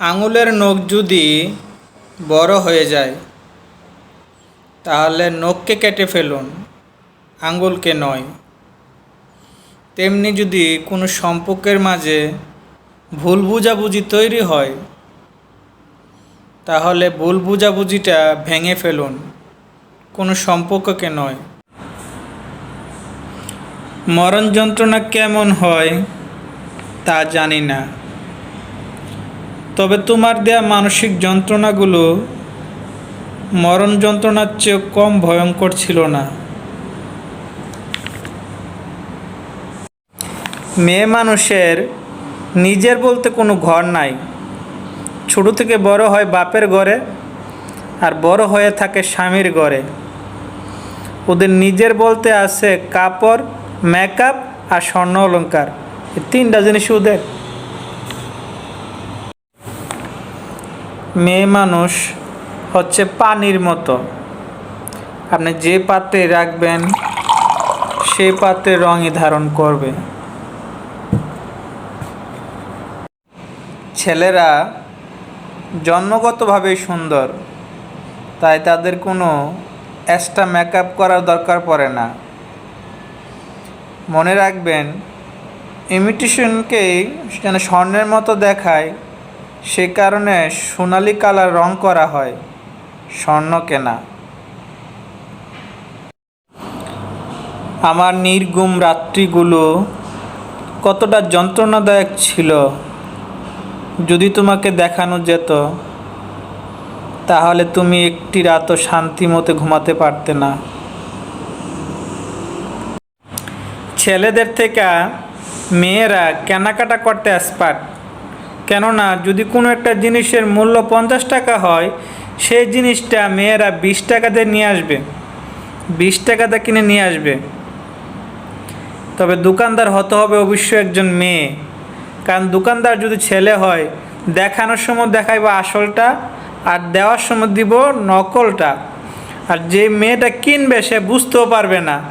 আঙুলের নখ যদি বড় হয়ে যায়, তাহলে নখকে কেটে ফেলুন, আঙুলকে নয়। তেমনি যদি কোনো সম্পর্কের মাঝে ভুল বুঝাবুঝি তৈরি হয়, তাহলে ভুল বুঝাবুঝিটা ভেঙে ফেলুন, কোনো সম্পর্ককে নয়। মরণ যন্ত্রণা কেমন হয়, তা জানি না। তবে তোমার দেয়া মানসিক যন্ত্রণাগুলো মরণ যন্ত্রণার চেয়ে কম ভয়ঙ্কর ছিল না। মেয়ে মানুষের নিজের বলতে কোনো ঘর নাই। ছোট থেকে বড় হয় বাপের ঘরে আর বড় হয়ে থাকে স্বামীর ঘরে। ওদের নিজের বলতে আছে কাপড় মেকআপ আর স্বর্ণ অলঙ্কার এই তিনটা জিনিস ওদের। মেয়ে মানুষ হচ্ছে পানির মতো। আপনি যে পাত্রে রাখবেন সেই পাত্রের রঙই ধারণ করবে। ছেলেরা জন্মগতভাবেই সুন্দর, তাই তাদের কোনো এক্সট্রা মেকআপ করার দরকার পড়ে না। মনে রাখবেন, ইমিটেশনকেই যেন স্বর্ণের মতো দেখায় সে কারণে সোনালি কালার রং করা হয়, স্বর্ণ কেনা। আমার নির্গুম রাত্রিগুলো কতটা যন্ত্রণাদায়ক ছিল। যদি তোমাকে দেখানো যেত, তাহলে তুমি একটি রাতও শান্তি মতো ঘুমাতে পারতে না। ছেলেদের থেকে মেয়েরা কেনাকাটা করতে এক্সপার্ট কেননা যদি কোনো একটা জিনিসের মূল্য পঞ্চাশ টাকা হয়, সেই জিনিসটা মেয়েরা বিশ টাকাতে নিয়ে আসবে। বিশ টাকাতে কিনে নিয়ে আসবে। তবে দোকানদার হতে হবে অবশ্যই একজন মেয়ে। কারণ দোকানদার যদি ছেলে হয়, দেখানোর সময় দেখাইব আসলটা আর দেওয়ার সময় দিব নকলটা। আর যে মেয়েটা কিনবে, সে বুঝতেও পারবে না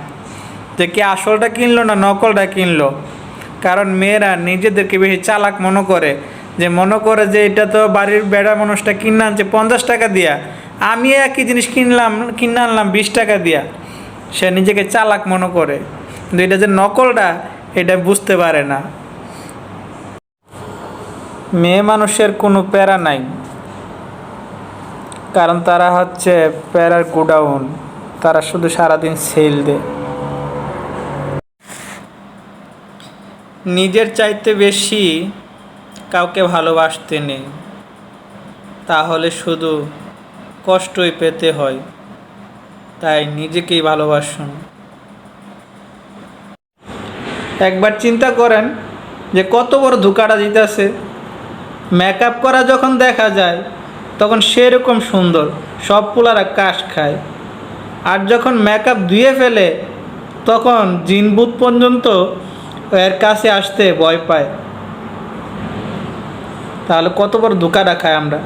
যে কি আসলটা কিনলো না নকলটা কিনলো। কারণ মেয়েরা নিজেদেরকে বেশি চালাক মনে করে। যে মনে করে যে এটা তো বাড়ির বেড়া মানুষটা কিনে আনছে, পঞ্চাশ টাকা দিয়া। আমি একই জিনিস কিনলাম, কিনে আনলাম, বিশ টাকা দিয়া। সে নিজেকে চালাক মনে করে। কিন্তু এটা যে নকলটা, এটা বুঝতে পারে না। মেয়ে মানুষের কোনো প্যারা নাই। কারণ তারা হচ্ছে প্যারার গোডাউন। তারা শুধু সারাদিন সেল দেয়। নিজের চাইতে বেশি কাউকে ভালোবাসতে নেই তাহলে শুধু কষ্টই পেতে হয়। তাই নিজেকেই ভালোবাসুন। একবার চিন্তা করেন যে কত বড় ধোকাটা দিতেছে। মেকআপ করা যখন দেখা যায়, তখন সেরকম সুন্দর, সব পোলারা কাশ খায়। আর যখন মেকআপ ধুয়ে ফেলে, তখন জিনবুত পর্যন্ত এর কাছে আসতে ভয় পায়। তাহলে কতবার বড় ধোকা রাখায় আমরা?